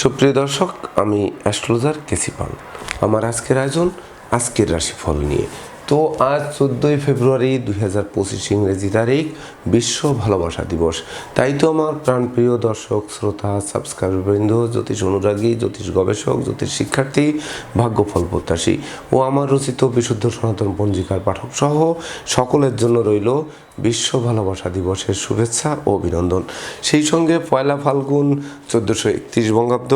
সুপ্রিয় দর্শক, আমি অ্যাস্ট্রোলজার কেসি পাল। আমার আজকের আয়োজন আজকের রাশিফল নিয়ে। তো আজ চোদ্দোই ফেব্রুয়ারি দুই হাজার পঁচিশ ইংরেজি তারিখ, বিশ্ব ভালোবাসা দিবস। তাই তো আমার প্রাণপ্রিয় দর্শক, শ্রোতা সাবস্ক্রাইববৃন্দ জ্যোতিষ অনুরাগী, জ্যোতিষ গবেষক, জ্যোতিষ শিক্ষার্থী ভাগ্যফল প্রত্যাশী ও আমার রচিত বিশুদ্ধ সনাতন পঞ্জিকার পাঠক সহ সকলের জন্য রইল বিশ্ব ভালোবাসা দিবসের শুভেচ্ছা ও অভিনন্দন। সেই সঙ্গে পয়লা ফাল্গুন চোদ্দোশো একত্রিশ বঙ্গাব্দ,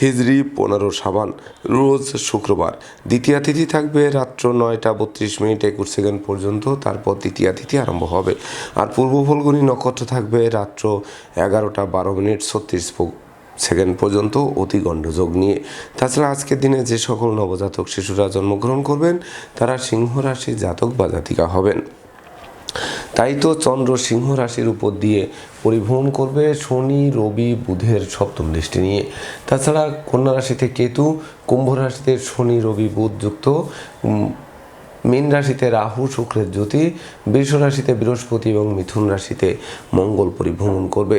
হিজড়ি পনেরো সাবান, রোজ শুক্রবার। দ্বিতীয় তিথি থাকবে রাত্র নয়টা বত্রিশ মিনিট একুশ সেকেন্ড পর্যন্ত, তারপর তৃতীয় তিথি আরম্ভ হবে। আর পূর্ব ফলগুনি নক্ষত্র থাকবে রাত্র এগারোটা বারো মিনিট ছত্রিশ সেকেন্ড পর্যন্ত অতি গণ্ডযোগ নিয়ে। তাছাড়া আজকের দিনে যে সকল নবজাতক শিশুরা জন্মগ্রহণ করবেন, তারা সিংহ রাশি জাতক বা জাতিকা হবেন। তাই তো চন্দ্র সিংহ রাশির উপর দিয়ে পরিভ্রমণ করবে শনি, রবি, বুধের সপ্তম দৃষ্টি নিয়ে। তাছাড়া কন্যা রাশিতে কেতু, কুম্ভ রাশিতে শনি, রবি, বুধ যুক্ত। মীন রাশিতে রাহু, শুক্রের জ্যোতি, বৃষ রাশিতে বৃহস্পতি এবং মিথুন রাশিতে মঙ্গল পরিভ্রমণ করবে।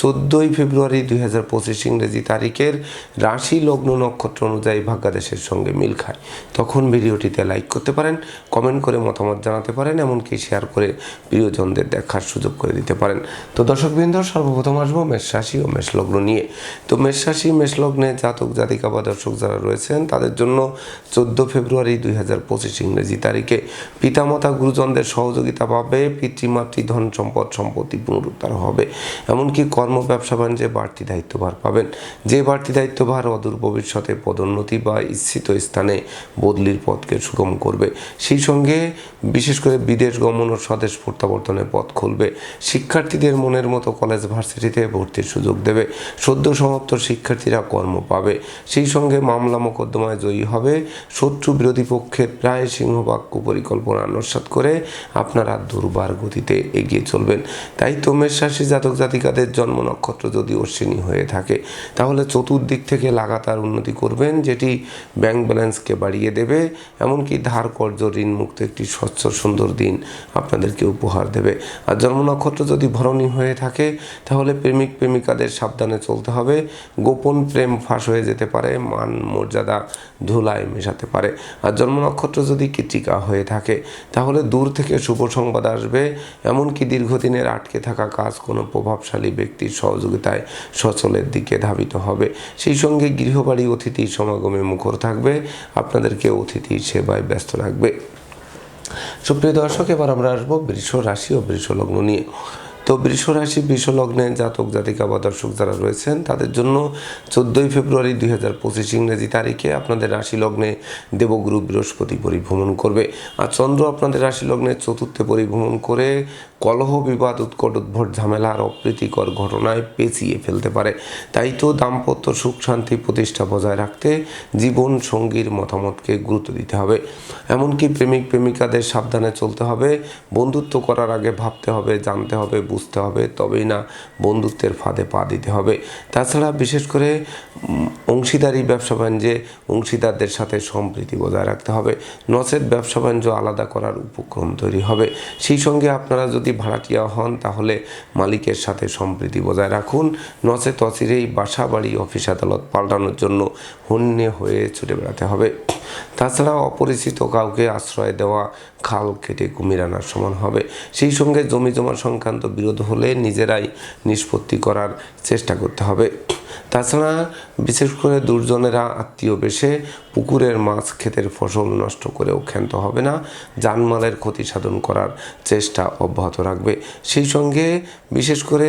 চোদ্দোই ফেব্রুয়ারি দুই হাজার পঁচিশ ইংরেজি তারিখের রাশি লগ্ন নক্ষত্র অনুযায়ী ভাগ্যাদেশের সঙ্গে মিল খায়। তখন ভিডিওটিতে লাইক করতে পারেন কমেন্ট করে মতামত জানাতে পারেন, এমনকি শেয়ার করে প্রিয়জনদের দেখার সুযোগ করে দিতে পারেন। তো দর্শকবৃন্দ সর্বপ্রথম আসব মেষ রাশি ও মেষ লগ্ন নিয়ে। তো মেষ রাশি, মেষ লগ্নে জাতক, জাতিকা বা দর্শক যারা রয়েছেন, তাদের জন্য চোদ্দ ফেব্রুয়ারি দুই হাজার পঁচিশ ইংরেজি তারিখে পিতামাতা গুরুজনদের সহযোগিতা পাবে, পিতৃমাতৃ ধন সম্পদ সম্পত্তি পুনরুদ্ধার হবে। এমনকি কর্ম ব্যবসা বাণিজ্যে বাড়তি দায়িত্বভার পাবেন, যে বাড়তি দায়িত্বভার অদূর ভবিষ্যতে পদোন্নতি বা ইচ্ছিত স্থানে বদলির পথকে সুগম করবে। সেই সঙ্গে বিশেষ করে বিদেশ গমন ও স্বদেশ প্রত্যাবর্তনের পথ খুলবে। শিক্ষার্থীদের মনের মতো কলেজ ভার্সিটিতে ভর্তির সুযোগ দেবে। সদ্য সমাপ্ত শিক্ষার্থীরা কর্ম পাবে। সেই সঙ্গে মামলা মোকদ্দমায় জয়ী হবে। শত্রু বিরোধী পক্ষের প্রায় সিংহবাগ পরিকল্পনা আত্মসাৎ করে আপনারা দুর্বার গতিতে এগিয়ে চলবেন। তাই তো মেষ রাশি জাতক জাতিকাদের জন্ম নক্ষত্র যদি অশ্বিনী হয়ে থাকে, তাহলে চতুর্দিক থেকে লাগাতার উন্নতি করবেন, যেটি ব্যাংক ব্যালেন্সকে বাড়িয়ে দেবে, এমনকি ধার কর্য ঋণ মুক্ত একটি স্বচ্ছ, সুন্দর দিন আপনাদেরকে উপহার দেবে। আর জন্ম নক্ষত্র যদি ভরণী হয়ে থাকে, তাহলে প্রেমিক, প্রেমিকাদের সাবধানে চলতে হবে। গোপন প্রেম ফাঁস হয়ে যেতে পারে, মান, মর্যাদা, ধুলায় মেশাতে পারে। আর জন্ম নক্ষত্র যদি কৃতিকা হয়ে থাকে, তাহলে দূর থেকে শুভ সংবাদ আসবে, এমনকি দীর্ঘদিনের আটকে থাকা কাজ কোনো প্রভাবশালী ব্যক্তির সহযোগিতায় সচলের দিকে ধাবিত হবে। সেই সঙ্গে গৃহবাড়ি অতিথি সমাগমে মুখর থাকবে। আপনাদেরকে অতিথি সেবায় ব্যস্ত রাখবে। সুপ্রিয় দর্শক, এবার আমরা আসব বৃষ রাশি ও বৃষ লগ্ন নিয়ে। তো বৃষ রাশি বৃষ লগ্নে জাতক, জাতিকা বা দর্শক যারা রয়েছেন, তাদের জন্য চোদ্দোই ফেব্রুয়ারি দুই হাজার পঁচিশ ইংরেজি তারিখে আপনাদের রাশি লগ্নে দেবগুরু বৃহস্পতি পরিভ্রমণ করবে। আর চন্দ্র আপনাদের রাশি লগ্নে চতুর্থে পরিভ্রমণ করে কলহ বিবাদ, উৎকট উদ্ভট ঝামেলা আর অপ্রীতিকর ঘটনায় পেঁচিয়ে ফেলতে পারে। তাই তো দাম্পত্য সুখ শান্তি প্রতিষ্ঠা বজায় রাখতে জীবন সঙ্গীর মতামতকে গুরুত্ব দিতে হবে। এমনকি প্রেমিক, প্রেমিকাদের সাবধানে চলতে হবে। বন্ধুত্ব করার আগে ভাবতে হবে, জানতে হবে বুঝতে হবে, তবেই না বন্ধুত্বের ফাঁদে পা দিতে হবে। তাছাড়া বিশেষ করে অংশীদারি ব্যবসা বাণিজ্যে অংশীদারদের সাথে সম্প্রীতি বজায় রাখতে হবে। নচেত ব্যবসা বাণিজ্য আলাদা করার উপক্রম তৈরি হবে। সেই সঙ্গে আপনারা যদি ভাড়াটিয়া হন, তাহলে মালিকের সাথে সম্প্রীতি বজায় রাখুন। নচেত অচিরেই বাসা, বাড়ি, অফিস, আদালত পাল্টানোর জন্য হন্যে হয়ে ছুটে বেড়াতে হবে। তাছাড়া অপরিচিত কাউকে আশ্রয় দেওয়া খাল কেটে কুমির আনার সমান হবে। সেই সঙ্গে জমি জমা সংক্রান্ত বিরোধ হলে নিজেরাই নিষ্পত্তি করার চেষ্টা করতে হবে। তাছাড়া বিশেষ করে দুর্জনেরা আত্মীয় বেশে পুকুরের মাছ ক্ষেতের ফসল নষ্ট করেও ক্ষান্ত হবে না। জানমালের ক্ষতি সাধন করার চেষ্টা অব্যাহত রাখবে। সেই সঙ্গে বিশেষ করে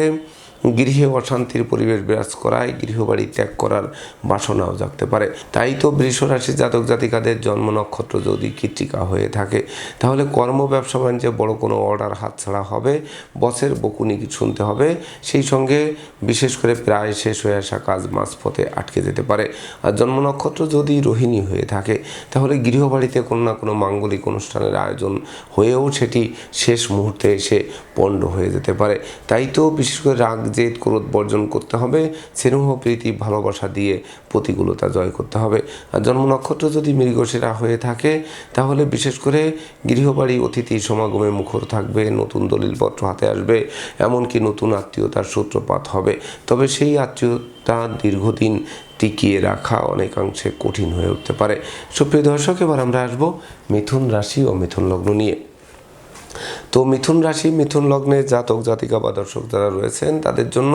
গৃহে অশান্তির পরিবেশ বিরাজ করায় গৃহবাড়ি ত্যাগ করার বাসনাও জাগতে পারে। তাই তো বৃষ রাশি জাতক জাতিকাদের জন্ম নক্ষত্র যদি কৃত্রিকা হয়ে থাকে, তাহলে কর্ম ব্যবসা বাণিজ্যে বড় কোনো অর্ডার হাতছাড়া হবে, বসের বকুনি শুনতে হবে? সেই সঙ্গে বিশেষ করে প্রায় শেষ হয়ে আসা কাজ মাঝপথে আটকে যেতে পারে। আর জন্ম নক্ষত্র যদি রোহিণী হয়ে থাকে, তাহলে গৃহবাড়িতে কোনো না কোনো মাঙ্গলিক অনুষ্ঠানের আয়োজন হয়েও সেটি শেষ মুহূর্তে এসে পণ্ড হয়ে যেতে পারে। তাই তো বিশেষ করে রাগ জেদ, ক্রোধ বর্জন করতে হবে। স্নেহ, প্রীতি, ভালোবাসা দিয়ে প্রতিকূলতা জয় করতে হবে। আর জন্ম নক্ষত্র যদি মৃগশিরা হয়ে থাকে, তাহলে বিশেষ করে গৃহবাড়ি, অতিথি, সমাগমে মুখর থাকবে, নতুন দলিলপত্র হাতে আসবে, এমনকি নতুন আত্মীয়তার সূত্রপাত হবে। তবে সেই আত্মীয়তা দীর্ঘদিন টিকিয়ে রাখা অনেকাংশে কঠিন হয়ে উঠতে পারে। সুপ্রিয় দর্শক, এবার আমরা আসব মিথুন রাশি ও মিথুন লগ্ন নিয়ে। তো মিথুন রাশি, মিথুন লগ্নে জাতক, জাতিকা বা দর্শক যারা রয়েছেন, তাদের জন্য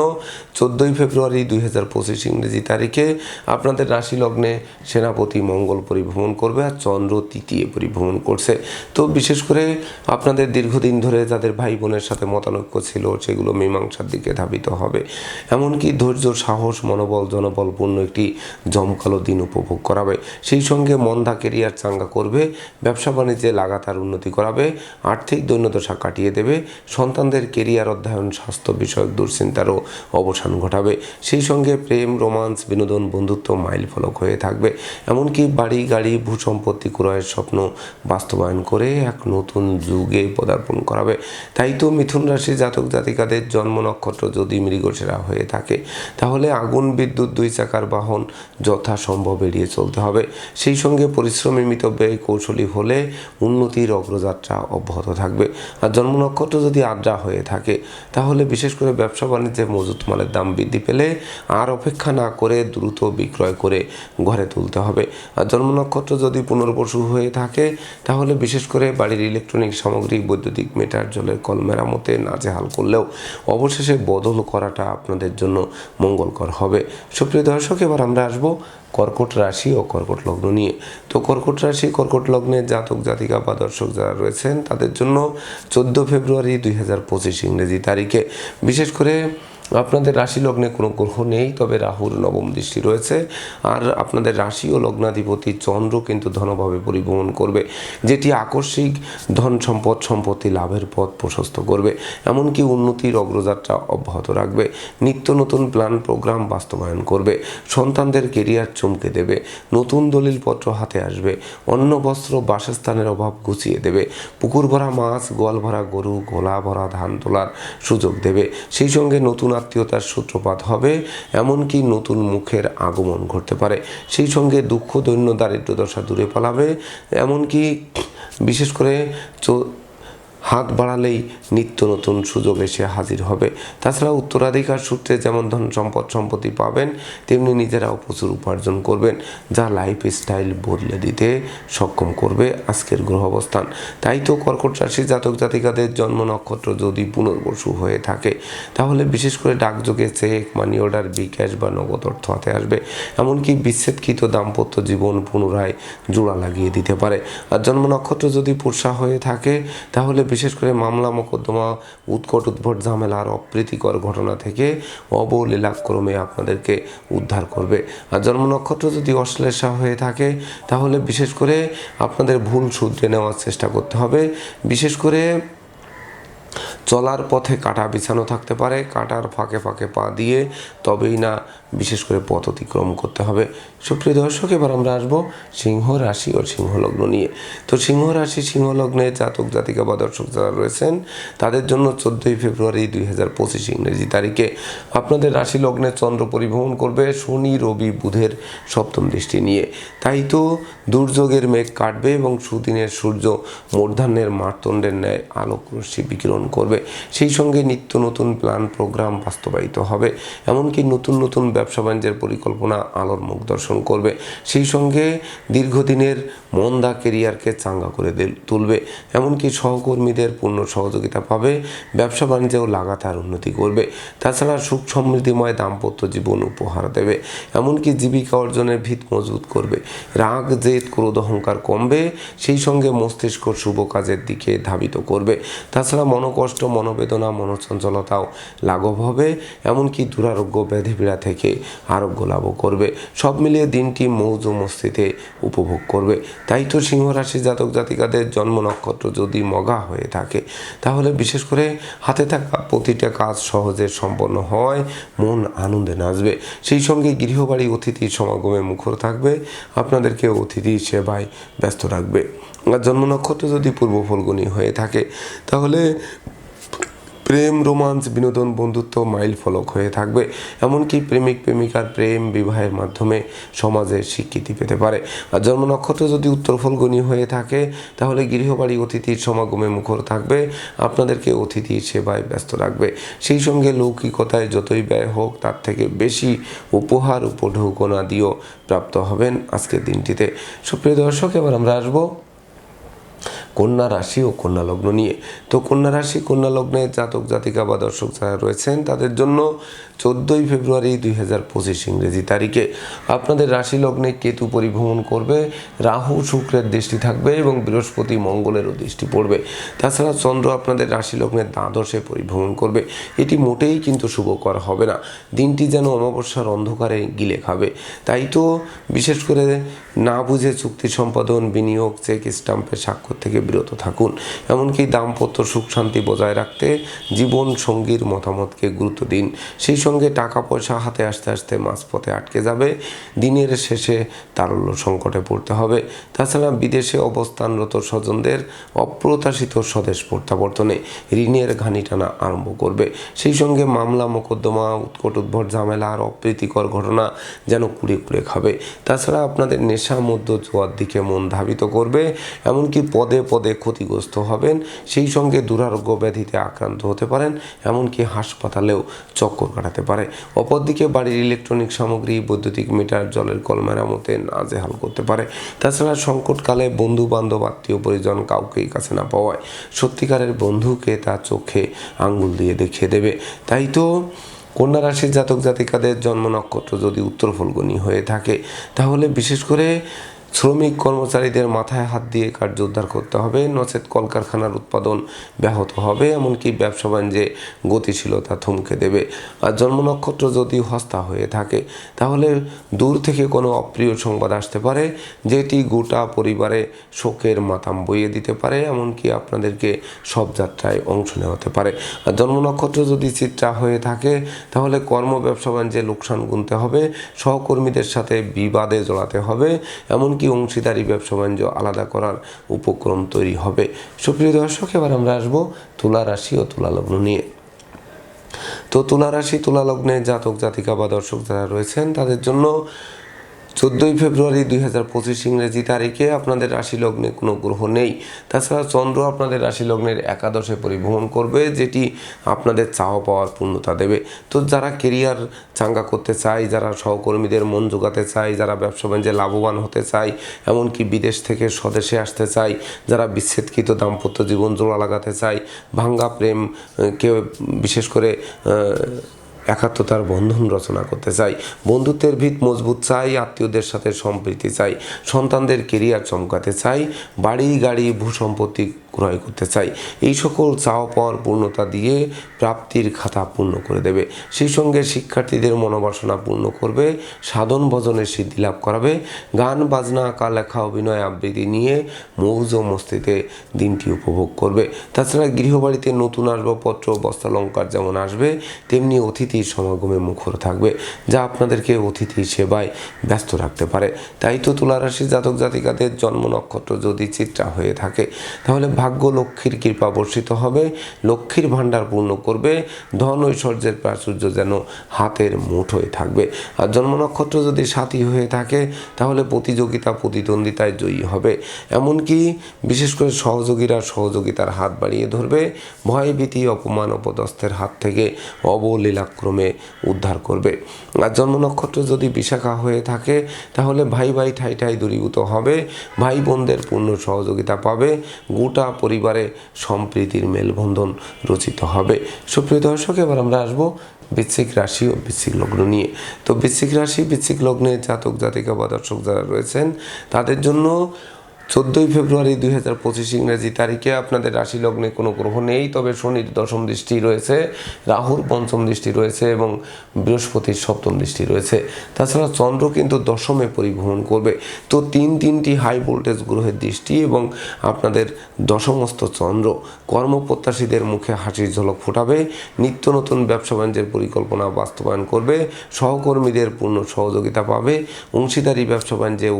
চোদ্দোই ফেব্রুয়ারি দুই হাজার পঁচিশ ইংরেজি তারিখে আপনাদের রাশি লগ্নে সেনাপতি মঙ্গল পরিভ্রমণ করবে আর চন্দ্র তৃতীয় পরিভ্রমণ করছে। তো বিশেষ করে আপনাদের দীর্ঘদিন ধরে যাদের ভাই বোনের সাথে মতানৈক্য ছিল, সেগুলো মীমাংসার দিকে ধাবিত হবে। এমনকি ধৈর্য, সাহস, মনোবল, জনবলপূর্ণ একটি জমকালো দিন উপভোগ করাবে। সেই সঙ্গে মন্দা কেরিয়ার চাঙ্গা করবে, ব্যবসা বাণিজ্যে লাগাতার উন্নতি করাবে, আর্থিক দৈন্যদশা কাটিয়ে দেবে। সন্তানদের কেরিয়ার অধ্যয়ন, স্বাস্থ্য বিষয়ক দুশ্চিন্তারও অবসান ঘটাবে। সেই সঙ্গে প্রেম, রোমান্স, বিনোদন, বন্ধুত্ব মাইল ফলক হয়ে থাকবে। এমনকি বাড়ি, গাড়ি, ভূসম্পত্তি ক্রয়ের স্বপ্ন বাস্তবায়ন করে এক নতুন যুগে পদার্পণ করাবে। তাই তো মিথুন রাশি জাতক জাতিকাদের জন্ম নক্ষত্র যদি মৃগসেরা হয়ে থাকে, তাহলে আগুন, বিদ্যুৎ, দুই চাকার বাহন যথাসম্ভব এড়িয়ে চলতে হবে। সেই সঙ্গে পরিশ্রমী মিতব্যয় কৌশলী হলে উন্নতির অগ্রযাত্রা অব্যাহত থাকবে। আর জন্ম নক্ষত্র যদি আদ্রা হয়ে থাকে, তাহলে বিশেষ করে ব্যবসা বাণিজ্যে মজুত মালের দাম বৃদ্ধি পেলে আর অপেক্ষা না করে দ্রুত বিক্রয় করে ঘরে তুলতে হবে। আর জন্ম নক্ষত্র যদি পুনর্বসু হয়ে থাকে, তাহলে বিশেষ করে বাড়ির ইলেকট্রনিক সামগ্রী, বৈদ্যুতিক মিটার জলের কল মেরামতে নাজেহাল করলেও অবশেষে বদল করাটা আপনাদের জন্য মঙ্গলকর হবে। সুপ্রিয় দর্শক, এবার আমরা আসব কর্কট রাশি ও কর্কট লগ্ন নিয়ে। তো কর্কট রাশি, কর্কট লগ্নের জাতক, জাতিকা বা দর্শক যারা রয়েছেন, তাদের জন্য চোদ্দ ফেব্রুয়ারি দুই হাজার পঁচিশ ইংরেজি তারিখে বিশেষ করে আপনাদের রাশি লগ্নে কোনো গ্রহ নেই, তবে রাহুর নবম দৃষ্টি রয়েছে। আর আপনাদের রাশি ও লগ্নাধিপতি চন্দ্র কিন্তু ধনভাবে পরিভ্রমণ করবে, যেটি আকস্মিক ধন সম্পদ, সম্পত্তি লাভের পথ প্রশস্ত করবে। এমনকি উন্নতির অগ্রযাত্রা অব্যাহত রাখবে। নিত্য নতুন প্ল্যান, প্রোগ্রাম বাস্তবায়ন করবে। সন্তানদের কেরিয়ার চমকে দেবে। নতুন দলিলপত্র হাতে আসবে। অন্ন, বস্ত্র, বাসস্থানের অভাব ঘুচিয়ে দেবে। পুকুর ভরা মাছ, গোয়াল ভরা গরু গোলা ভরা ধান তোলার সুযোগ দেবে। সেই সঙ্গে নতুন আত্মীয়তার সূত্রপাত হবে, এমনকি নতুন মুখের আগমন ঘটতে পারে। সেই সঙ্গে দুঃখ, দৈন্য দারিদ্র দশা দূরে পালাবে, এমনকি বিশেষ করে হাত বাড়ালেই নিত্য নতুন সুযোগ এসে হাজির হবে। তাছাড়া উত্তরাধিকার সূত্রে যেমন ধন সম্পদ সম্পত্তি পাবেন, তেমনি নিজেরাও প্রচুর উপার্জন করবেন, যা লাইফ স্টাইল বদলে দিতে সক্ষম করবে আজকের গ্রহ অবস্থান। তাই তো কর্কট রাশি জাতক জাতিকাদের জন্ম নক্ষত্র যদি পুনর্বসু হয়ে থাকে, তাহলে বিশেষ করে ডাকযোগে চেক, মানি অর্ডার, বিকাশ বা নগদ অর্থ হাতে আসবে। এমনকি বিচ্ছেদকৃত দাম্পত্য জীবন পুনরায় জোড়া লাগিয়ে দিতে পারে। আর জন্ম নক্ষত্র যদি পুরসা হয়ে থাকে, তাহলে বিশেষ করে মামলা মোকদ্দমা, উৎকট উদ্ভট ঝামেলা আর অপ্রীতিকর ঘটনা থেকে অবলীলাক্রমে আপনাদেরকে উদ্ধার করবে। আর জন্ম নক্ষত্র যদি অশ্লেষা হয়ে থাকে, তাহলে বিশেষ করে আপনাদের ভুল শুধরে নেওয়ার চেষ্টা করতে হবে। বিশেষ করে চলার পথে কাঁটা বিছানো থাকতে পারে, কাঁটার ফাঁকে ফাঁকে পা দিয়ে তবেই না বিশেষ করে পথ অতিক্রম করতে হবে। সুপ্রিয় দর্শক, এবার আমরা আসব সিংহ রাশি ও সিংহ লগ্ন নিয়ে। তো সিংহ রাশি, সিংহ লগ্নে জাতক, জাতিকা বা দর্শক যারা রয়েছেন, তাদের জন্য চোদ্দোই ফেব্রুয়ারি দুই হাজার পঁচিশ ইংরেজি তারিখে আপনাদের রাশি লগ্নে চন্দ্র পরিভ্রমণ করবে শনি, রবি, বুধের সপ্তম দৃষ্টি নিয়ে। তাই তো দুর্যোগের মেঘ কাটবে এবং সুদিনের সূর্য মূর্ধান্যের মারতণ্ডের ন্যায় আলোক রশ্মি বিকিরণ করবে। সেই সঙ্গে নিত্য নতুন প্ল্যান, প্রোগ্রাম বাস্তবায়িত হবে। এমনকি নতুন নতুন ব্যবসা বাণিজ্যের পরিকল্পনা আলোর মুখ দর্শন করবে। সেই সঙ্গে দীর্ঘদিনের মন্দা কেরিয়ারকে চাঙ্গা করে তুলবে। এমনকি সহকর্মীদের পূর্ণ সহযোগিতা পাবে, ব্যবসা বাণিজ্যেও লাগাতার উন্নতি করবে। তাছাড়া সুখ সমৃদ্ধিময় দাম্পত্য জীবন উপহার দেবে। এমনকি জীবিকা অর্জনের ভিত মজবুত করবে। রাগ, জেদ, ক্রোধ, অহংকার কমবে। সেই সঙ্গে মস্তিষ্ক শুভ কাজের দিকে ধাবিত করবে। তাছাড়া মনোকষ্ট, মনোবেদনা, মনোচঞ্চলতাও লাঘব হবে। এমনকি দুরারোগ্য, ব্যাধিপীড়া থেকে আরোগ্য লাভ করবে। সব মিলিয়ে দিনটি মৌজ মস্তিতে উপভোগ করবে। তাই তো সিংহ রাশি জাতক জাতিকাদের জন্ম নক্ষত্র যদি মগা হয়ে থাকে, তাহলে বিশেষ করে হাতে থাকা প্রতিটা কাজ সহজে সম্পন্ন হয়, মন আনন্দে নাচবে। সেই সঙ্গে গৃহবাড়ি অতিথির সমাগমে মুখর থাকবে, আপনাদেরকে অতিথি সেবায় ব্যস্ত রাখবে। আর জন্ম নক্ষত্র যদি পূর্ব ফলগুনি হয়ে থাকে, তাহলে প্রেম, রোমান্স, বিনোদন, বন্ধুত্ব মাইল ফলক হয়ে থাকবে। এমনকি প্রেমিক, প্রেমিকার প্রেম বিবাহের মাধ্যমে সমাজের স্বীকৃতি পেতে পারে। আর জন্ম নক্ষত্র যদি উত্তর ফলগুনি হয়ে থাকে, তাহলে গৃহবাড়ি অতিথির সমাগমে মুখর থাকবে। আপনাদেরকে অতিথি সেবায় ব্যস্ত রাখবে। সেই সঙ্গে লৌকিকতায় যতই ব্যয় হোক, তার থেকে বেশি উপহার উপঢৌকনা দিয়েও প্রাপ্ত হবেন আজকের দিনটিতে। সুপ্রিয় দর্শক, এবার আমরা আসব কন্যা রাশি ও কন্যা লগ্ন নিয়ে। তো কন্যা রাশি, কন্যা লগ্নে জাতক, জাতিকা বা দর্শক যারা রয়েছেন, তাদের জন্য চোদ্দোই ফেব্রুয়ারি দুই হাজার পঁচিশ ইংরেজি তারিখে আপনাদের রাশি লগ্নে কেতু পরিভ্রমণ করবে, রাহু শুক্রের দৃষ্টি থাকবে এবং বৃহস্পতি মঙ্গলেরও দৃষ্টি পড়বে। তাছাড়া চন্দ্র আপনাদের রাশি লগ্নের দ্বাদশে পরিভ্রমণ করবে। এটি মোটেই কিন্তু শুভকর হবে না। দিনটি যেন অমাবস্যার অন্ধকারে গিলে খাবে। তাই তো বিশেষ করে না বুঝে চুক্তি সম্পাদন, বিনিয়োগ, চেক স্টাম্পের স্বাক্ষর থেকে বিরত থাকুন। এমনকি দাম্পত্য সুখ শান্তি বজায় রাখতে জীবন সঙ্গীর মতামতকে গুরুত্ব দিন। সেই সঙ্গে টাকা পয়সা হাতে আসতে আসতে মাঝপথে আটকে যাবে। দিনের শেষে তারল্য সংকটে পড়তে হবে। তাছাড়া বিদেশে অবস্থানরত স্বজনদের অপ্রত্যাশিত স্বদেশ প্রত্যাবর্তনে ঋণের ঘানি টানা আরম্ভ করবে। সেই সঙ্গে মামলা, মোকদ্দমা, উৎকট উদ্ভট ঝামেলা আর অপ্রীতিকর ঘটনা যেন কুড়ে কুড়ে খাবে। তাছাড়া আপনাদের নেশা মধ্য জোয়ার দিকে মন ধাবিত করবে। এমনকি পদে পদে ক্ষতিগ্রস্ত হবেন, সেই সঙ্গে দুরারোগ্য ব্যাধিতে আক্রান্ত হতে পারেন, এমনকি হাসপাতালেও চক্কর কাটাতে পারে। অপরদিকে বাড়ির ইলেকট্রনিক সামগ্রী, বৈদ্যুতিক মিটার, জলের কল মেরামতে নাজেহাল করতে পারে। তাছাড়া সংকটকালে বন্ধু বান্ধব আত্মীয় পরিজন কাউকেই কাছে না পাওয়ায় সত্যিকারের বন্ধুকে তার চোখে আঙ্গুল দিয়ে দেখিয়ে দেবে। তাই তো কন্যা রাশির জাতক জাতিকাদের জন্ম নক্ষত্র যদি উত্তর ফলগুনি হয়ে থাকে, তাহলে বিশেষ করে শ্রমিক কর্মচারীদের মাথায় হাত দিয়ে কার্য উদ্ধার করতে হবে। নচেত কলকারখানার উৎপাদন ব্যাহত হবে, এমনকি ব্যবসা বাণিজ্যে গতিশীলতা থমকে দেবে। আর জন্ম নক্ষত্র যদি হস্তা হয়ে থাকে, তাহলে দূর থেকে কোনো অপ্রিয় সংবাদ আসতে পারে, যেটি গোটা পরিবারে শোকের মাতাম বইয়ে দিতে পারে, এমনকি আপনাদেরকে সব যাত্রায় অংশ নেওয়াতে পারে। আর জন্ম নক্ষত্র যদি চিত্রা হয়ে থাকে, তাহলে কর্ম, ব্যবসা বাণিজ্যে লোকসান গুনতে হবে, সহকর্মীদের সাথে বিবাদে জড়াতে হবে, এমনকি অংশীদারি ব্যবসা বাণিজ্য আলাদা করার উপক্রম তৈরি হবে। সুপ্রিয় দর্শক, এবার আমরা আসব তুলা রাশি ও তুলা লগ্ন নিয়ে। তো তুলা রাশি, তুলা লগ্নে জাতক জাতিকা বা দর্শক যারা রয়েছেন, তাদের জন্য চোদ্দোই ফেব্রুয়ারি দুই হাজার পঁচিশ ইংরেজি তারিখে আপনাদের রাশি লগ্নে কোনো গ্রহ নেই। তাছাড়া চন্দ্র আপনাদের রাশি লগ্নের একাদশে পরিভ্রমণ করবে, যেটি আপনাদের চাওয়া পাওয়ার পূর্ণতা দেবে। তো যারা কেরিয়ার চাঙ্গা করতে চায়, যারা সহকর্মীদের মন জোগাতে চায়, যারা ব্যবসা বাণিজ্যে লাভবান হতে চায়, এমনকি বিদেশ থেকে স্বদেশে আসতে চায়, যারা বিচ্ছেদকৃত দাম্পত্য জীবন জোড়া লাগাতে চায়, ভাঙ্গা প্রেম কেউ বিশেষ করে একাত্মতার বন্ধন রচনা করতে চাই। বন্ধুত্বের ভিত মজবুত চাই, আত্মীয়দের সাথে সম্প্রীতি চাই, সন্তানদের কেরিয়ার চমকাতে চাই, বাড়ি, গাড়ি, ভূসম্পত্তি ক্রয় করতে চাই। এই সকল চাওয়া পাওয়ার পূর্ণতা দিয়ে প্রাপ্তির খাতা পূর্ণ করে দেবে। সেই সঙ্গে শিক্ষার্থীদের মনোবাসনা পূর্ণ করবে, সাধন ভজনের সিদ্ধি লাভ করাবে, গান, বাজনা আঁকা লেখা অভিনয় আবৃত্তি নিয়ে মৌজ মস্তিতে দিনটি উপভোগ করবে। তাছাড়া গৃহবাড়িতে নতুন আসবাবপত্র, বস্ত্রালঙ্কার যেমন আসবে, তেমনি অতিথির সমাগমে মুখর থাকবে, যা আপনাদেরকে অতিথি সেবায় ব্যস্ত রাখতে পারে। তাই তো তুলারাশি জাতক জাতিকাদের জন্ম নক্ষত্র যদি চিত্রা হয়ে থাকে, তাহলে ভাগ্য লক্ষ্মীর কৃপা বর্ষিত হবে, লক্ষ্মীর ভাণ্ডার পূর্ণ করবে, ধন ঐশ্বর্যের প্রাচুর্য যেন হাতের মুঠোয় থাকবে। আর জন্ম নক্ষত্র যদি সাথী হয়ে থাকে, তাহলে প্রতিযোগিতা প্রতিদ্বন্দ্বিতায় জয়ী হবে। এমনকি বিশেষ করে সহযোগীরা সহযোগিতার হাত বাড়িয়ে ধরবে ভয়ভীতি অপমান, অপদস্থের হাত থেকে অবলীলাক্রমে উদ্ধার করবে। আর জন্ম নক্ষত্র যদি বিশাখা হয়ে থাকে, তাহলে ভাই ভাই ঠাই ঠাই দূরীভূত হবে, ভাই বোনদের পূর্ণ সহযোগিতা পাবে, গোটা পরিবারে সম্প্রীতির মেলবন্ধন রচিত হবে। সুপ্রিয় দর্শক, এবার আমরা আসব বৃশ্চিক রাশি ও বৃশ্চিক লগ্ন নিয়ে। তো বৃশ্চিক রাশি, বৃশ্চিক লগ্নে জাতক জাতিকা বা দর্শক যারা রয়েছেন, তাদের জন্য চোদ্দোই ফেব্রুয়ারি দুই হাজার পঁচিশ ইংরেজি তারিখে আপনাদের রাশি লগ্নে কোনো গ্রহ নেই, তবে শনির দশম দৃষ্টি রয়েছে, রাহুর পঞ্চম দৃষ্টি রয়েছে এবং বৃহস্পতির সপ্তম দৃষ্টি রয়েছে। তাছাড়া চন্দ্র কিন্তু দশমে পরিভ্রমণ করবে। তো তিন তিনটি হাই ভোল্টেজ গ্রহের দৃষ্টি এবং আপনাদের দশমস্ত চন্দ্র কর্মপ্রত্যাশীদের মুখে হাসির ঝলক ফোটাবে, নিত্য নতুন ব্যবসা বাণিজ্যের পরিকল্পনা বাস্তবায়ন করবে, সহকর্মীদের পূর্ণ সহযোগিতা পাবে, অংশীদারি ব্যবসা বাণিজ্যে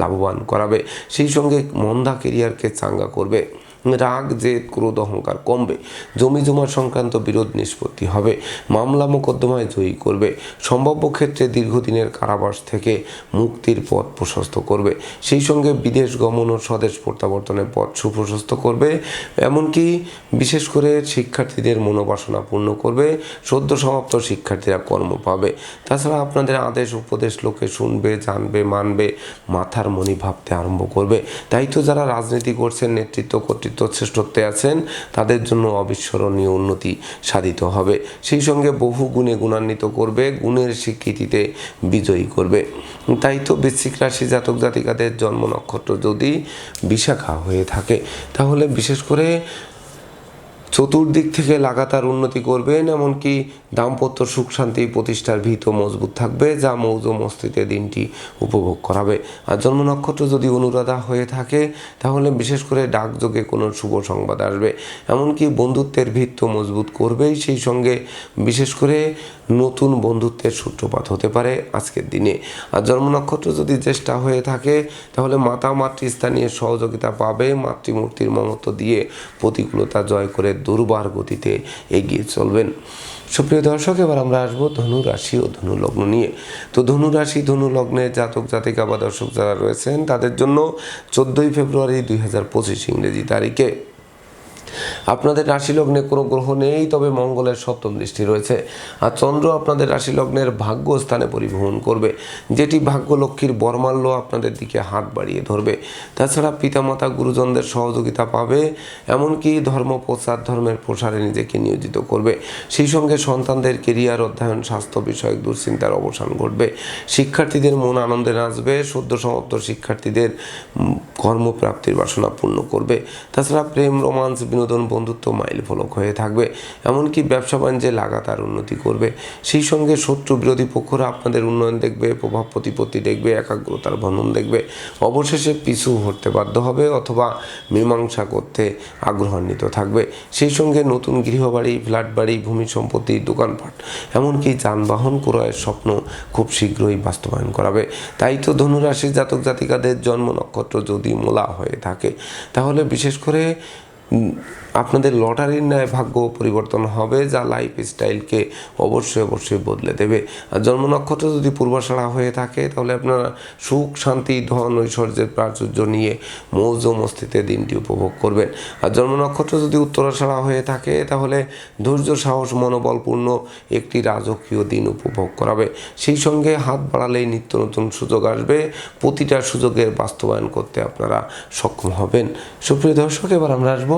লাভবান করাবে। সেই সঙ্গে মন্দা কেরিয়ারকে চাঙ্গা করবে। রাগ, জেদ, ক্রোধ, অহংকার কমবে। জমি জমা সংক্রান্ত বিরোধ নিষ্পত্তি হবে। মামলা মোকদ্দমায় জয়ী করবে। সম্ভাব্য ক্ষেত্রে দীর্ঘদিনের কারাবাস থেকে মুক্তির পথ প্রশস্ত করবে। সেই সঙ্গে বিদেশ গমন ও স্বদেশ প্রত্যাবর্তনের পথ সুপ্রশস্ত করবে। এমনকি বিশেষ করে শিক্ষার্থীদের মনোবাসনা পূর্ণ করবে। সদ্য সমাপ্ত শিক্ষার্থীরা কর্ম পাবে। তাছাড়া আপনাদের আদেশ উপদেশ লোকে শুনবে, জানবে, মানবে, মাথার মনি ভাবতে আরম্ভ করবে। তাই তো যারা রাজনীতি করছেন, নেতৃত্ব, কর্তৃত্ব শ্রেষ্ঠত্বে আছেন, তাদের জন্য অবিস্মরণীয় উন্নতি সাধিত হবে। সেই সঙ্গে বহু গুণে গুণান্বিত করবে, গুণের স্বীকৃতিতে বিজয়ী করবে। তাই তো বৃশ্চিক রাশি জাতক জাতিকাদের জন্ম নক্ষত্র যদি বিশাখা হয়ে থাকে, তাহলে বিশেষ করে চতুর্দিক থেকে লাগাতার উন্নতি করবেন, এমনকি দাম্পত্য সুখ শান্তি প্রতিষ্ঠার ভিত মজবুত থাকবে, যা মৌজ মস্তিতে দিনটি উপভোগ করাবে। আর জন্ম নক্ষত্র যদি অনুরাধা হয়ে থাকে, তাহলে বিশেষ করে ডাকযোগে কোনো শুভ সংবাদ আসবে। এমনকি বন্ধুত্বের ভিত্ত মজবুত করবেই, সেই সঙ্গে বিশেষ করে নতুন বন্ধুত্বের সূত্রপাত হতে পারে আজকের দিনে। আর জন্ম নক্ষত্র যদি চেষ্টা হয়ে থাকে, তাহলে মাতা মাতৃস্থানীয় সহযোগিতা পাবে, মাতৃমূর্তির মমত্ব দিয়ে প্রতিকূলতা জয় করে দুর্বার গতিতে এগিয়ে চলবেন। সুপ্রিয় দর্শক, এবার আমরা আসব ধনু রাশি ও ধনু লগ্ন নিয়ে। তো ধনু রাশি, ধনু লগ্নে জাতক, জাতিকা বা দর্শক যারা রয়েছেন, তাদের জন্য চোদ্দোই ফেব্রুয়ারি দুই হাজার পঁচিশ ইংরেজি তারিখে আপনাদের রাশি লগ্নে কোনো গ্রহ নেই, তবে মঙ্গলের সপ্তম দৃষ্টি রয়েছে। আর চন্দ্র আপনাদের রাশি লগ্নের ভাগ্য স্থানে পরিভ্রমণ করবে, যেটি ভাগ্য লক্ষ্মীর বর্মাল্য আপনাদের দিকে হাত বাড়িয়ে ধরবে। তাছাড়া পিতামাতা গুরুজনদের সহযোগিতা পাবে, এমনকি ধর্ম প্রচার ধর্মের প্রসারে নিজেকে নিয়োজিত করবে। সেই সঙ্গে সন্তানদের কেরিয়ার, অধ্যয়ন, স্বাস্থ্য বিষয়ক দুশ্চিন্তার অবসান ঘটবে। শিক্ষার্থীদের মন আনন্দে নাচবে, সদ্য সমাপ্ত শিক্ষার্থীদের কর্মপ্রাপ্তির বাসনা পূর্ণ করবে। তাছাড়া প্রেম, রোমান্স বিনোদন বন্ধুত্ব মাইল ফলক হয়ে থাকবে, এমনকি ব্যবসা বাণিজ্যে লাগাতার উন্নতি করবে। সেই সঙ্গে শত্রু বিরোধী পক্ষরা আপনাদের উন্নয়ন দেখবে, প্রভাব প্রতিপত্তি দেখবে, একাগ্রতার বন্ধন দেখবে। অবশেষে পিছু হতে বাধ্য হবে অথবা মীমাংসা করতে আগ্রহান্বিত থাকবে। সেই সঙ্গে নতুন গৃহবাড়ি ফ্ল্যাট বাড়ি ভূমি সম্পত্তি, দোকানপাট, এমনকি যানবাহন ক্রয়ের স্বপ্ন খুব শীঘ্রই বাস্তবায়ন করাবে। তাই তো ধনুরাশির জাতক জাতিকাদের জন্ম নক্ষত্র যদি মোলা হয়ে থাকে, তাহলে বিশেষ করে আপনাদের লটারির ন্যায় ভাগ্য পরিবর্তন হবে যা লাইফ স্টাইলকে অবশ্যই অবশ্যই বদলে দেবে। আর জন্ম নক্ষত্র যদি পূর্বাশাড়া হয়ে থাকে, তাহলে আপনারা সুখ, শান্তি, ধন, ঐশ্বর্যের প্রাচুর্য নিয়ে মৌজ মস্তিতে দিনটি উপভোগ করবেন। আর জন্ম নক্ষত্র যদি উত্তরাশাড়া হয়ে থাকে, তাহলে ধৈর্য, সাহস, মনোবলপূর্ণ একটি রাজকীয় দিন উপভোগ করাবে। সেই সঙ্গে হাত বাড়ালেই নিত্য নতুন সুযোগ আসবে। প্রতিটা সুযোগের বাস্তবায়ন করতে আপনারা সক্ষম হবেন। সুপ্রিয় দর্শক, এবার আমরা আসব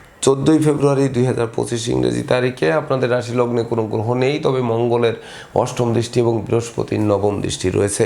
চোদ্দোই ফেব্রুয়ারি দুই হাজার পঁচিশ ইংরেজি তারিখে আপনাদের রাশি লগ্নে কোনো গ্রহ নেই, তবে মঙ্গলের অষ্টম দৃষ্টি এবং বৃহস্পতির নবম দৃষ্টি রয়েছে।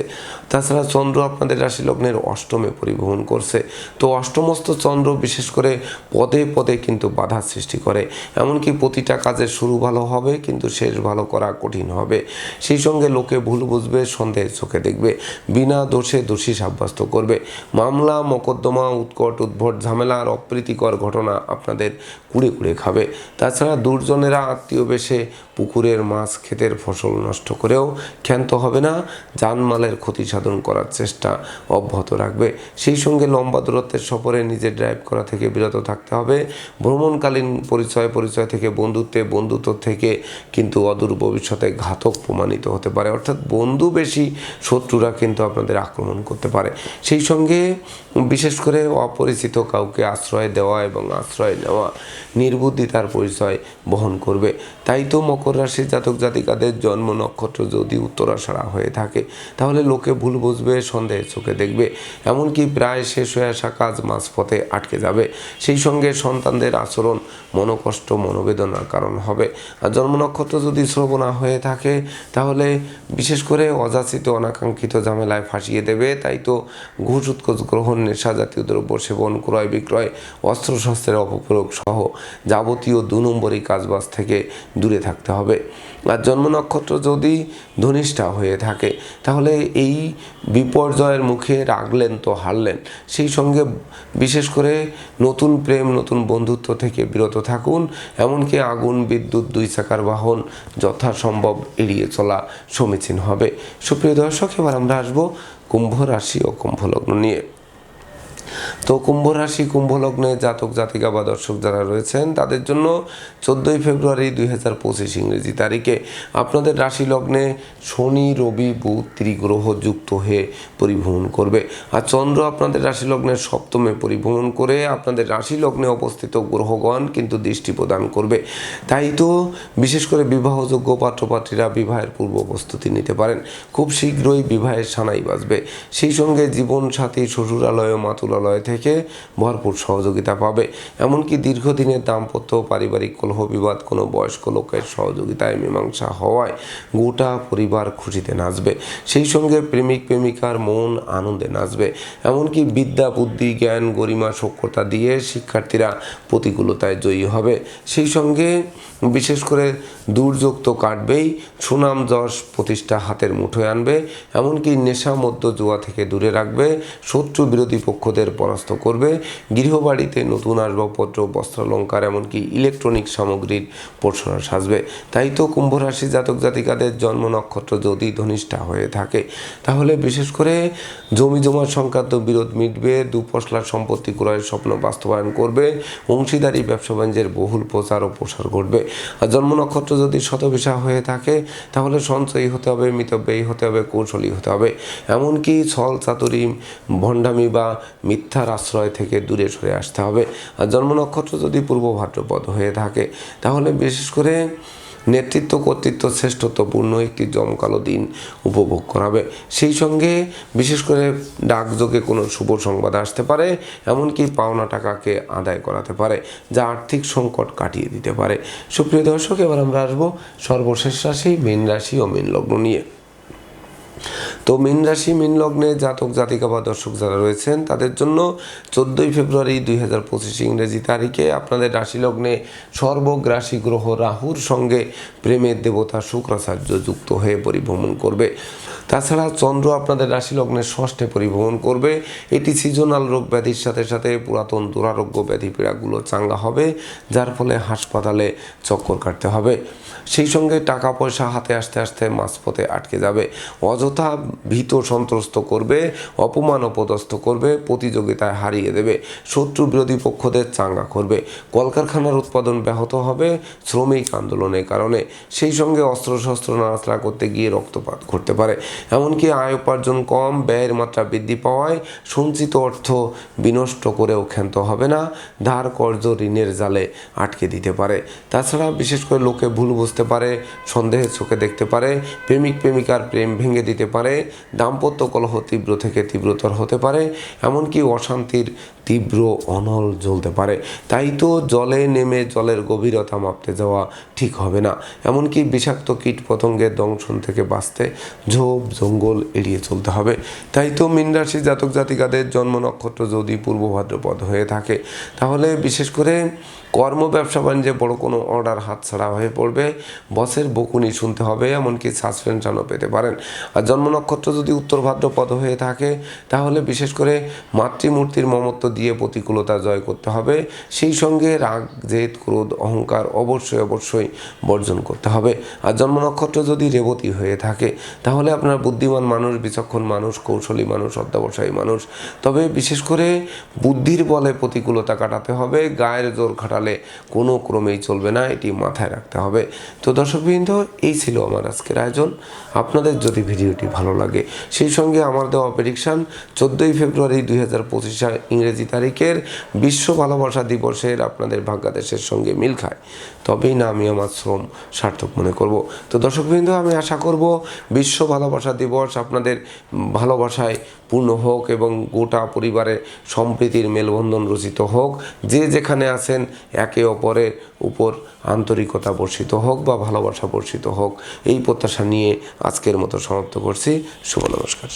তাছাড়া চন্দ্র আপনাদের রাশি লগ্নের অষ্টমে পরিবহন করছে। তো অষ্টমস্ত চন্দ্র বিশেষ করে পদে পদে কিন্তু বাধা সৃষ্টি করে। এমনকি প্রতিটা কাজের শুরু ভালো হবে, কিন্তু শেষ ভালো করা কঠিন হবে। সেই সঙ্গে লোকে ভুল বুঝবে, সন্দেহের চোখে দেখবে, বিনা দোষে দোষী সাব্যস্ত করবে। মামলা, মকদ্দমা, উৎকট, উদ্ভট ঝামেলা আর অপ্রীতিকর ঘটনা আপনাদের কুড়ে কুড়ে খাবে। তাছাড়া দুর্জনেরা আত্মীয় বেশে পুকুরের মাছ ক্ষেতের ফসল নষ্ট করেও ক্ষান্ত হবে না, জানমালের ক্ষতি সাধন করার চেষ্টা অব্যাহত রাখবে। সেই সঙ্গে লম্বা দূরত্বের সফরে নিজে ড্রাইভ করা থেকে বিরত থাকতে হবে। ভ্রমণকালীন পরিচয় পরিচয় থেকে বন্ধুত্বে, বন্ধুত্ব থেকে কিন্তু অদূর ভবিষ্যতে ঘাতক প্রমাণিত হতে পারে। অর্থাৎ বন্ধু বেশি, শত্রুরা কিন্তু আপনাদের আক্রমণ করতে পারে। সেই সঙ্গে বিশেষ করে অপরিচিত কাউকে আশ্রয় দেওয়া এবং আশ্রয় নেওয়া নির্বুদ্ধিতার পরিচয় বহন করবে। তাই তো মকর রাশির জাতক জাতিকাদের জন্ম নক্ষত্র যদি উত্তরাষাড়া হয়ে থাকে, তাহলে লোকে ভুল বুঝবে সন্দেহের চোখে দেখবে। এমনকি প্রায় শেষ হয়ে আসা কাজ মাঝপথে আটকে যাবে। সেই সঙ্গে সন্তানদের আচরণ মনোকষ্ট, মনোবেদনার কারণ হবে। আর জন্ম নক্ষত্র যদি শ্রবণা হয়ে থাকে, তাহলে বিশেষ করে অযাচিত, অনাকাঙ্ক্ষিত ঝামেলায় ফাঁসিয়ে দেবে। তাই তো ঘুষ, উৎকোচ, গ্রহণ, নেশা জাতীয় দ্রব্য সেবন, ক্রয় বিক্রয়, অস্ত্রশস্ত্রের অপপ্রয়োগ সহ যাবতীয় দু নম্বরই কাজবাজ থেকে দূরে থাকতে হবে আর জন্ম নক্ষত্র যদি ধনিষ্ঠা হয়ে থাকে, তাহলে এই বিপর্যয়ের মুখে রাগলেন তো হারলেন। সেই সঙ্গে বিশেষ করে নতুন প্রেম, নতুন বন্ধুত্ব থেকে বিরত থাকুন, এমনকি আগুন, বিদ্যুৎ, দুই চাকার বাহন যথাসম্ভব এড়িয়ে চলা সমীচীন হবে। সুপ্রিয় দর্শক, এবার আমরা আসব কুম্ভ রাশি ও কুম্ভ লগ্ন নিয়ে। তো কুম্ভ রাশি, কুম্ভ লগ্নে জাতক, জাতিকা বা দর্শক যারা রয়েছেন, তাদের জন্য চোদ্দোই ফেব্রুয়ারি দুই হাজার পঁচিশ ইংরেজি তারিখে আপনাদের রাশি লগ্নে শনি, রবি, বুধ ত্রিগ্রহ যুক্ত হয়ে পরিভ্রমণ করবে। আর চন্দ্র আপনাদের রাশি লগ্নের সপ্তমে পরিভ্রমণ করে আপনাদের রাশি লগ্নে অবস্থিত গ্রহগণ কিন্তু দৃষ্টি প্রদান করবে। তাই তো বিশেষ করে বিবাহযোগ্য পাত্রপাত্রীরা বিবাহের পূর্ব প্রস্তুতি নিতে পারেন। খুব শীঘ্রই বিবাহের সানাই বাজবে। সেই সঙ্গে জীবনসাথী, শ্বশুরালয় ও মাতুলালয় থেকে ভরপুর সহযোগিতা পাবে। এমনকি দীর্ঘদিনের দাম্পত্য পারিবারিক কলহ বিবাদ কোনো বয়স্ক লোকের সহযোগিতায় মীমাংসা হওয়ায় গোটা পরিবার খুশিতে নাচবে। সেই সঙ্গে প্রেমিক প্রেমিকার মন আনন্দে নাচবে। এমনকি বিদ্যা, বুদ্ধি, জ্ঞান, গরিমা, সক্ষতা দিয়ে শিক্ষার্থীরা প্রতিকূলতায় জয়ী হবে। সেই সঙ্গে বিশেষ করে দুর্যোগ তো কাটবেই, সুনাম যশ প্রতিষ্ঠা হাতের মুঠোয় আনবে। এমনকি নেশা মধ্য জুয়া থেকে দূরে রাখবে। শত্রু বিরোধী পক্ষদের পরাস্ত করবে। গৃহবাড়িতে নতুন আসবাবপত্র, বস্ত্রালঙ্কার, এমনকি ইলেকট্রনিক সামগ্রীর পোষণা সাজবে। তাই তো কুম্ভ রাশি জাতক জাতিকাদের জন্ম নক্ষত্র যদি ধনিষ্ঠা হয়ে থাকে, তাহলে বিশেষ করে জমি জমা সংক্রান্ত বিরোধ মিটবে দুপশলার সম্পত্তি ক্রয়ের স্বপ্ন বাস্তবায়ন করবে, অংশীদারি, ব্যবসা বাণিজ্যের বহুল প্রচার ও প্রসার ঘটবে। আর জন্ম নক্ষত্র যদি শতভিসা হয়ে থাকে, তাহলে সঞ্চয়ী হতে হবে, মিতব্যয়ী হতে হবে, কৌশলী হতে হবে। এমনকি ছল, চাতুরি, ভণ্ডামি বা মিথ্যার আশ্রয় থেকে দূরে সরে আসতে হবে। আর জন্ম নক্ষত্র যদি পূর্ব ভাদ্রপদ হয়ে থাকে, তাহলে বিশেষ করে নেতৃত্ব, কর্তৃত্ব, শ্রেষ্ঠত্বপূর্ণ একটি জমকালো দিন উপভোগ করাবে সেই সঙ্গে বিশেষ করে ডাকযোগে কোনো শুভ সংবাদ আসতে পারে, এমনকি পাওনা টাকাকে আদায় করাতে পারে, যা আর্থিক সংকট কাটিয়ে দিতে পারে। সুপ্রিয় দর্শক, এবার আমরা আসব সর্বশেষ রাশি, মীন রাশি ও মীন লগ্ন নিয়ে। তো মীন রাশি, মীন লগ্নে জাতক, জাতিকা বা দর্শক যারা রয়েছেন, তাদের জন্য চোদ্দোই ফেব্রুয়ারি দুই হাজার পঁচিশ ইংরেজি তারিখে আপনাদের রাশি লগ্নে সর্বগ্রাসী গ্রহ রাহুর সঙ্গে প্রেমের দেবতা শুক্রাচার্য যুক্ত হয়ে পরিভ্রমণ করবে। তাছাড়া চন্দ্র আপনাদের রাশি লগ্নের ষষ্ঠে পরিভ্রমণ করবে। এটি সিজনাল রোগ ব্যাধির সাথে সাথে পুরাতন দুরারোগ্য ব্যাধি পীড়াগুলো চাঙ্গা হবে, যার ফলে হাসপাতালে চক্কর কাটতে হবে। সেই সঙ্গে টাকা পয়সা হাতে আসতে আসতে মাঝপথে আটকে যাবে। অযথা ভীত সন্ত্রস্ত করবে, অপমান অপদস্থ করবে, প্রতিযোগিতায় হারিয়ে দেবে, শত্রু বিরোধী পক্ষদের চাঙ্গা করবে। কলকারখানার উৎপাদন ব্যাহত হবে শ্রমিক আন্দোলনের কারণে। সেই সঙ্গে অস্ত্রশস্ত্র নাড়াচাড়া করতে গিয়ে রক্তপাত ঘটতে পারে। এমনকি আয় উপার্জন কম, ব্যয়ের মাত্রা বৃদ্ধি পাওয়ায় সঞ্চিত অর্থ বিনষ্ট করেও ক্ষান্ত হবে না, ধার কর্জ ঋণের জালে আটকে দিতে পারে। তাছাড়া বিশেষ করে লোকে ভুল বুঝতে পারে, সন্দেহের চোখে দেখতে পারে, প্রেমিক, প্রেমিকার প্রেম ভেঙে দিতে পারে, দাম্পত্য কলহ তীব্র থেকে তীব্রতর হতে পারে, এমনকি অশান্তির তীব্র অনল জ্বলতে পারে। তাই তো জলে নেমে জলের গভীরতা মাপতে যাওয়া ঠিক হবে না। এমনকি বিষাক্ত কীট পতঙ্গের দংশন থেকে বাঁচতে ঝোপ জঙ্গল এড়িয়ে চলতে হবে। তাই তো মীন রাশি জাতক জাতিকাদের জন্ম নক্ষত্র যদি পূর্ব ভাদ্রপদ হয়ে থাকে, তাহলে বিশেষ করে কর্ম ব্যবসা বাণিজ্যে বড় কোনো অর্ডার হাতছাড়া হয়ে পড়বে। বসের বকুনি শুনতে হবে, এমনকি সাসপেনশনও পেতে পারেন। আর জন্ম নক্ষত্র যদি উত্তর ভাদ্রপদ হয়ে থাকে, তাহলে বিশেষ করে মাতৃমূর্তির মমত্ব দিয়ে প্রতিকূলতা জয় করতে হবে। সেই সঙ্গে রাগ, জেদ, ক্রোধ, অহংকার অবশ্যই অবশ্যই বর্জন করতে হবে। আর জন্ম নক্ষত্র যদি রেবতী হয়ে থাকে, তাহলে আপনার বুদ্ধিমান মানুষ, বিচক্ষণ মানুষ, কৌশলী মানুষ অধ্যাবসায়ী মানুষ। তবে বিশেষ করে বুদ্ধির বলে প্রতিকূলতা কাটাতে হবে, গায়ের জোর খাটালে কোনো ক্রমেই চলবে না, এটি মাথায় রাখতে হবে। তো দর্শকবৃন্দ, এই ছিল আমার আজকের আয়োজন। আপনাদের যদি ভিডিওটি ভালো লাগে, সেই সঙ্গে আমার দেওয়া প্রেডিকশান চোদ্দোই ফেব্রুয়ারি দুই হাজার পঁচিশ ইংরেজি তারিখের বিশ্ব ভালোবাসা দিবসের আপনাদের ভাগ্যাদেশের সঙ্গে মিল খায়। তবেই না আমি আমার শ্রম সার্থক মনে করব। তো দর্শকবৃন্দ, আমি আশা করব বিশ্ব ভালোবাসা দিবস আপনাদের ভালোবাসায় পূর্ণ হোক এবং গোটা পরিবারে সম্প্রীতির মেলবন্ধন রচিত হোক। যে যেখানে আছেন একে অপরের উপর আন্তরিকতা বর্ষিত হোক বা ভালোবাসা বর্ষিত হোক। এই প্রত্যাশা নিয়ে আজকের মতো সমাপ্ত করছি। শুভ নমস্কার।